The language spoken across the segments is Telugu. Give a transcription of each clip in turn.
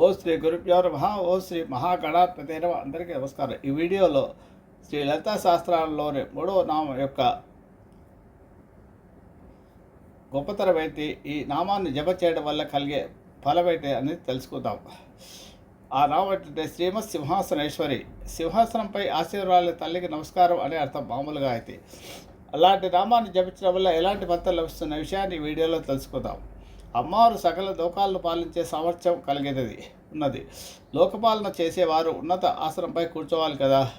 ఓ శ్రీ గురుభ్యో నమ ఓ శ్రీ మహాగణాధిపతి నమ. అందరికీ నమస్కారం. ఈ వీడియోలో శ్రీ లలితా శాస్త్రాలలోని మూడవ నామం యొక్క గొప్పతరమైతే ఈ నామాన్ని జప చేయడం వల్ల కలిగే ఫలమైతే అనేది తెలుసుకుందాం. ఆ నామం ఏంటంటే శ్రీమత్ సింహాసనేశ్వరి. సింహాసనంపై ఆశీర్వాదాలు తల్లికి నమస్కారం అనే అర్థం మామూలుగా అయితే. అలాంటి నామాన్ని జపించడం వల్ల ఎలాంటి ఫలితం లభిస్తున్న విషయాన్ని ఈ వీడియోలో తెలుసుకుందాం. అమ్మవారు సకల లోకాలను పాలించే సామర్థ్యం కలిగేది ఉన్నది. లోకపాలన చేసేవారు ఉన్నత ఆసనంపై కూర్చోవాలి కదా.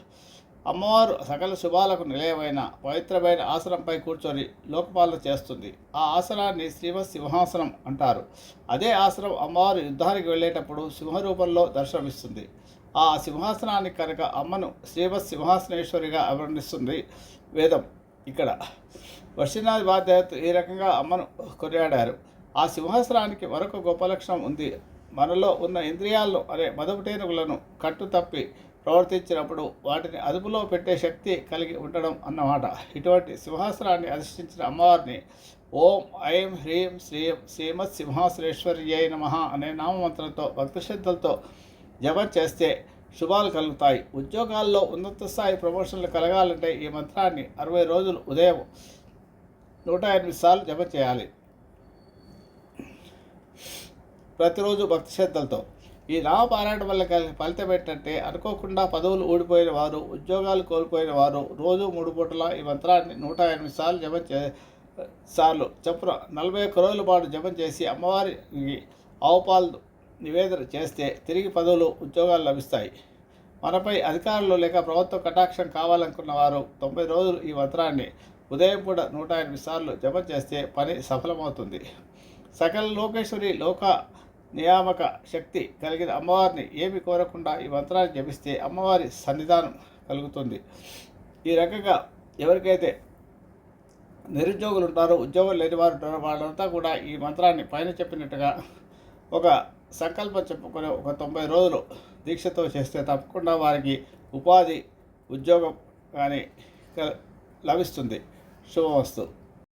అమ్మవారు సకల శుభాలకు నిలయమైన పవిత్రమైన ఆసనంపై కూర్చొని లోకపాలన చేస్తుంది. ఆ ఆసనాన్ని శ్రీమత్ సింహాసనం అంటారు. అదే ఆసనం అమ్మవారు యుద్ధానికి వెళ్ళేటప్పుడు సింహరూపంలో దర్శనమిస్తుంది. ఆ సింహాసనానికి కనుక అమ్మను శ్రీమత్ సింహాసనేశ్వరిగా అభివర్ణిస్తుంది వేదం. ఇక్కడ వర్షినాథ్ బాధ్యత ఈ రకంగా అమ్మను కొనియాడారు. ఆ సింహాసనానికి మరొక గొప్ప లక్షణం ఉంది. మనలో ఉన్న ఇంద్రియాలను అనే మదపుటేనుగులను కట్టు తప్పి ప్రవర్తించినప్పుడు వాటిని అదుపులో పెట్టే శక్తి కలిగి ఉండడం అన్నమాట. ఇటువంటి సింహాసనాన్ని అధిష్ఠించిన అమ్మవారిని ఓం ఐం హ్రీం శ్రీం శ్రీమత్ సింహాసనేశ్వర్యై నమ అనే నామమంత్రంతో భక్తి శ్రద్ధలతో జపం చేస్తే శుభాలు కలుగుతాయి. ఉద్యోగాల్లో ఉన్నత స్థాయి ప్రమోషన్లు కలగాలంటే ఈ మంత్రాన్ని అరవై రోజులు ఉదయం నూట ఎనిమిది సార్లు జప చేయాలి. ప్రతిరోజు భక్తి శ్రద్ధలతో. ఈ నామపారాయణ వల్ల కలిగే ఫలితం ఏంటంటే అనుకోకుండా పదవులు ఊడిపోయిన వారు ఉద్యోగాలు కోల్పోయిన వారు రోజు మూడు పూటల ఈ మంత్రాన్ని నూట ఎనిమిది సార్లు జపం చే సార్లు చప్పున నలభై ఒక్క రోజుల పాటు జపం చేసి అమ్మవారికి ఆవుపాలు నివేదన చేస్తే తిరిగి పదవులు ఉద్యోగాలు లభిస్తాయి. మనపై అధికారులు లేక ప్రభుత్వ కటాక్షం కావాలనుకున్న వారు తొంభై రోజులు ఈ మంత్రాన్ని ఉదయం కూడా నూట ఎనిమిది సార్లు జపం చేస్తే పని సఫలమవుతుంది. సకల లోకేశ్వరి లోక నియామక శక్తి కలిగిన అమ్మవారిని ఏమి కోరకుండా ఈ మంత్రాన్ని జపిస్తే అమ్మవారి సన్నిధానం కలుగుతుంది. ఈ రకంగా ఎవరికైతే నిరుద్యోగులు ఉంటారో ఉద్యోగం లేని వారు ఉంటారో వాళ్ళంతా కూడా ఈ మంత్రాన్ని పైన చెప్పినట్టుగా ఒక సంకల్పం చెప్పుకొని ఒక తొంభై రోజులు దీక్షతో చేస్తే తప్పకుండా వారికి ఉపాధి ఉద్యోగం కానీ క- లభిస్తుంది. శుభవస్తు